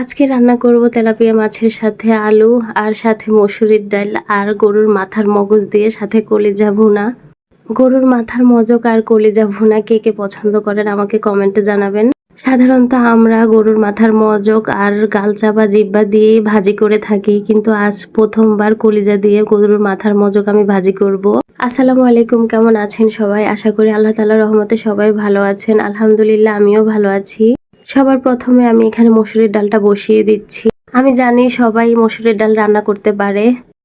আজকে রান্না করব তেলাপিয়া মাছের সাথে আলু আর সাথে মসুরির ডাল আর গরুর মাথার মগজ দিয়ে সাথে কলিজা ভুনা। গরুর মাথার মজক আর কলিজা ভুনা কে কে পছন্দ করেন আমাকে কমেন্টে জানাবেন। সাধারণত আমরা গরুর মাথার মজক আর গালচা বা জিব্বা দিয়ে ভাজি করে থাকি, কিন্তু আজ প্রথমবার কলিজা দিয়ে গরুর মাথার মজক আমি ভাজি করব। আসসালামু আলাইকুম, কেমন আছেন সবাই? আশা করি আল্লাহ তাআলার রহমতে সবাই ভালো আছেন। আলহামদুলিল্লাহ, আমিও ভালো আছি। সবার প্রথমে আমি এখানে মসুরির ডালটা বসিয়ে দিচ্ছি। আমি জানি সবাই মসুরির ডাল রান্না করতে পারে,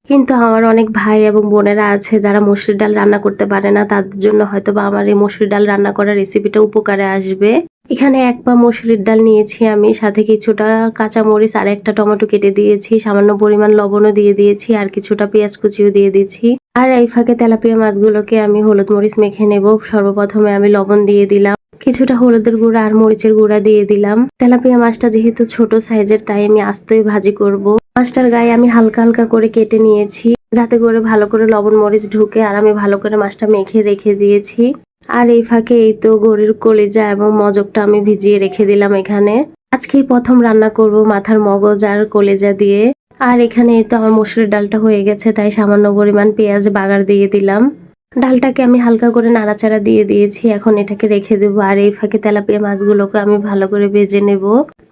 কিন্তু আমার অনেক ভাই এবং বোনেরা আছে যারা মসুরির ডাল রান্না করতে পারে না, তাদের জন্য হয়তো বা আমার এই মসুরির ডাল রান্না করার রেসিপিটা উপকারে আসবে। এখানে এক পা মসুরির ডাল নিয়েছি আমি, সাথে কিছুটা কাঁচা মরিচ আর একটা টমেটো কেটে দিয়েছি, সামান্য পরিমাণ লবণও দিয়ে দিয়েছি আর কিছুটা পেঁয়াজ কুচিও দিয়ে দিয়েছি। আর এই ফাঁকে তেলাপিয়া মাছগুলোকে আমি হলুদ মরিচ মেখে নেব, সর্বপ্রথমে আমি লবণ দিয়ে দিলাম। কিছুটা হলুদের গুঁড়া আর মরিচের গুঁড়া দিয়ে দিলাম। তেলাপিয়া মাছটা যেহেতু ছোট সাইজের, তাই আমি আস্তই ভাজি করব। মাছটার গায়ে আমি হালকা হালকা করে কেটে নিয়েছি, যাতে করে ভালো করে লবণ, মরিচ ঢুকে আর আমি ভালো করে মাছটা মেখে রেখে দিয়েছি। আর এই ফাঁকে এই তো গরুর কলিজা এবং মজকটা আমি ভিজিয়ে রেখে দিলাম এখানে। আজকেই প্রথম রান্না করব মাথার মগজ আর কলিজা দিয়ে। আর এখানে এই তো আমার মসুরের ডালটা হয়ে গেছে, তাই সামান্য পরিমাণ পেঁয়াজ বাগার দিয়ে দিলাম। ডালটাকে আমি হালকা করে নাড়াচাড়া দিয়ে দিয়েছি। এখন এটাকে রেখে দেবো আর এই ফাঁকে তেলাপিয়া মাছগুলোকে আমি ভালো করে ভেজে নেব।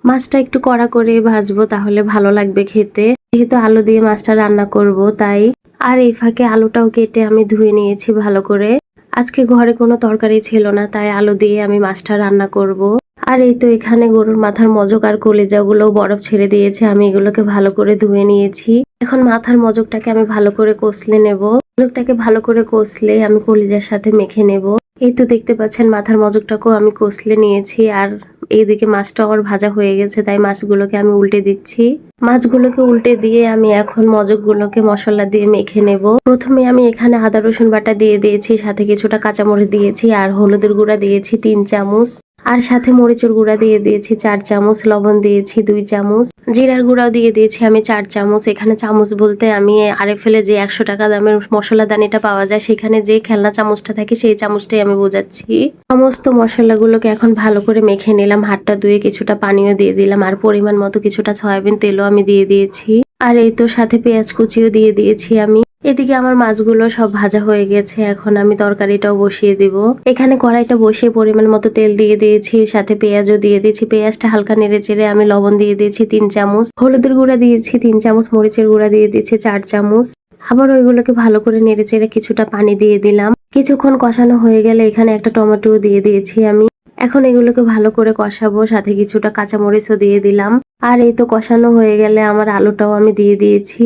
মাছটা একটু কড়া করে ভাজবো তাহলে ভালো লাগবে খেতে। যেহেতু আলু দিয়ে মাছটা রান্না করব তাই। আর এই ফাঁকে আলুটাও কেটে আমি ধুয়ে নিয়েছি ভালো করে। আজকে ঘরে কোনো তরকারি ছিল না, তাই আলু দিয়ে আমি মাছটা রান্না করব। আর এই তো এখানে গরুর মাথার মজক আর কলেজাগুলো বরফ ছেড়ে দিয়েছে, আমি এগুলোকে ভালো করে ধুয়ে নিয়েছি। এখন মাথার মজকটাকে আমি ভালো করে কষলে নেব। মজকটাকে ভালো করে কষলে আমি কলিজার সাথে মেখে নেব। এই তো দেখতে পাচ্ছেন, মাথার মজকটাকেও আমি কষলে নিয়েছি, আর এইদিকে মাছটা আমার ভাজা হয়ে গেছে, তাই মাছগুলোকে আমি উল্টে দিচ্ছি। মাছগুলোকে উল্টে দিয়ে আমি এখন মজকগুলোকে মশলা দিয়ে মেখে নেব। প্রথমে আমি এখানে আদা রসুন বাটা দিয়ে দিয়েছি, সাথে কিছুটা কাঁচামরিচ দিয়েছি, আর হলুদের গুঁড়া দিয়েছি তিন চামচ। আর সাথে মরিচের গুঁড়া দিয়ে দিয়েছি চার চামচ, লবণ দিয়েছি দুই চামচ। জিরার গুঁড়াও দিয়ে দিয়েছি আমি চার চামচ। এখানে চামচ বলতে আমি আরে ফেলে যে একশো টাকা দামের মশলা দানিটা পাওয়া যায়, সেখানে যে খেলনা চামচটা থাকে সেই চামচটাই আমি বোঝাচ্ছি। সমস্ত মশলাগুলোকে এখন ভালো করে মেখে নিলাম, হাতটা ধুয়ে কিছুটা পানিও দিয়ে দিলাম, আর পরিমাণ মতো কিছুটা সয়াবিন তেলও আমি দিয়ে দিয়েছি। আর এই তো সাথে পেঁয়াজ কুচিও দিয়ে দিয়েছি আমি। এদিকে আমার মাছগুলো সব ভাজা হয়ে গেছে, এখন আমি তরকারিটাও বসিয়ে দিব। এখানে কড়াইটা বসিয়ে পরিমাণ মতো তেল দিয়ে দিয়েছি, সাথে পেঁয়াজও দিয়ে দিয়েছি। পেঁয়াজটা হালকা নেড়ে চেড়ে আমি লবণ দিয়ে দিয়েছি তিন চামচ। হলুদের গুঁড়া দিয়েছি তিন চামচ, মরিচের গুঁড়া দিয়ে দিয়েছি চার চামচ। আবার ওইগুলোকে ভালো করে নেড়ে চেড়ে কিছুটা পানি দিয়ে দিলাম। কিছুক্ষণ কষানো হয়ে গেলে এখানে একটা টমেটো দিয়ে দিয়েছি আমি। এখন এগুলোকে ভালো করে কষাবো, সাথে কিছুটা কাঁচামরিচও দিয়ে দিলাম। আর এই তো কষানো হয়ে গেলে আমার আলুটাও আমি দিয়ে দিয়েছি।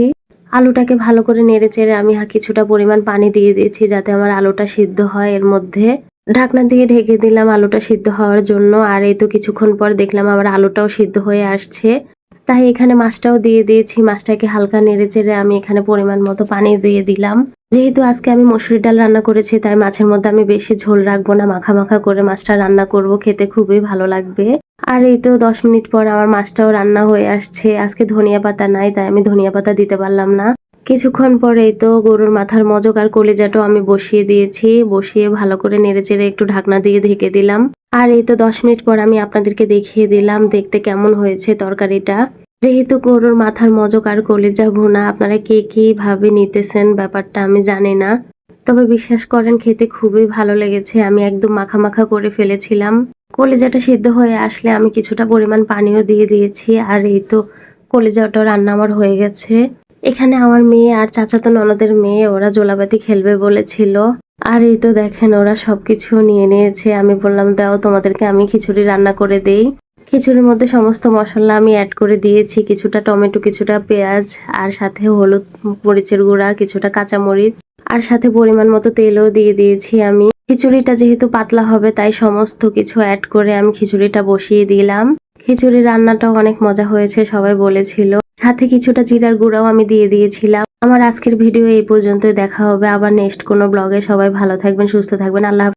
আলুটাকে ভালো করে নেড়ে চেড়ে আমি কিছুটা পরিমাণ পানি দিয়ে দিয়েছি যাতে আমার আলুটা সিদ্ধ হয় এর মধ্যে। ঢাকনা দিয়ে ঢেকে দিলাম আলুটা সিদ্ধ হওয়ার জন্য। আর এই তো কিছুক্ষণ পর দেখলাম আমার আলুটাও সিদ্ধ হয়ে আসছে। তাই এখানে মাছটাও দিয়ে দিয়েছি। মাছটাকে হালকা নেড়ে চেড়ে আমি এখানে পরিমাণ মতো পানি দিয়ে দিলাম। যেহেতু আজকে আমি মসুরির ডাল রান্না করেছি, তাই মাছের মধ্যে আমি বেশি ঝোল রাখব না। মাখা মাখা করে মাছটা রান্না করব। খেতে খুবই ভালো লাগবে। আর এই তো দশ মিনিট পর আমার মাছটাও রান্না হয়ে আসছে। আজকে ধনিয়া পাতা নাই, তাই আমি ধনিয়া পাতা দিতে পারলাম না। কিছুক্ষণ পরে তো গরুর মাথার মজক আর কলিজাটাও আমি বসিয়ে দিয়েছি। বসিয়ে ভালো করে নেড়ে চেড়ে একটু ঢাকনা দিয়ে ঢেকে দিলাম। আর এই তো দশ মিনিট পর আমি আপনাদেরকে দেখিয়ে দিলাম দেখতে কেমন হয়েছে তরকারিটা। যেহেতু গরুর মাথার মজক আর কলিজা ভুনা, আপনারা কে কি ভাবে নিতেছেন ব্যাপারটা আমি জানি না। তবে বিশ্বাস করেন, খেতে খুবই ভালো লেগেছে। আমি একদম মাখা মাখা করে ফেলেছিলাম। কলিজাটা সেদ্ধ হয়ে আসলে আমি কিছুটা পরিমাণ পানিও দিয়ে দিয়েছি, আর এই তো কলেজাটা রান্না আমার হয়ে গেছে। এখানে আমার মেয়ে আর চাচাতো ননদের মেয়ে, ওরা জোলাবাতি খেলবে বলেছিল। আর এই তো দেখেন, ওরা সবকিছু নিয়ে নিয়েছে। আমি বললাম, দাও, তোমাদেরকে আমি খিচুড়ি রান্না করে দেই। খিচুড়ির মধ্যে সমস্ত মশলা আমি অ্যাড করে দিয়েছি, কিছুটা টমেটো, কিছুটা পেঁয়াজ, আর সাথে হলুদ মরিচের গুঁড়া, কিছুটা কাঁচামরিচ। আর সাথে পরিমাণ মতো তেলও দিয়ে দিয়েছি আমি। খিচুড়িটা যেহেতু পাতলা হবে, তাই সমস্ত কিছু অ্যাড করে আমি খিচুড়িটা বসিয়ে দিলাম। খিচুড়ি রান্নাটাও অনেক মজা হয়েছে, সবাই বলেছিল। সাথে কিছুটা জিরার গুঁড়াও আমি দিয়ে দিয়েছিলাম। আমার আজকের ভিডিও এই পর্যন্তই, দেখা হবে আবার নেক্সট কোনো ব্লগে সবাই ভালো থাকবেন, সুস্থ থাকবেন, আল্লাহ।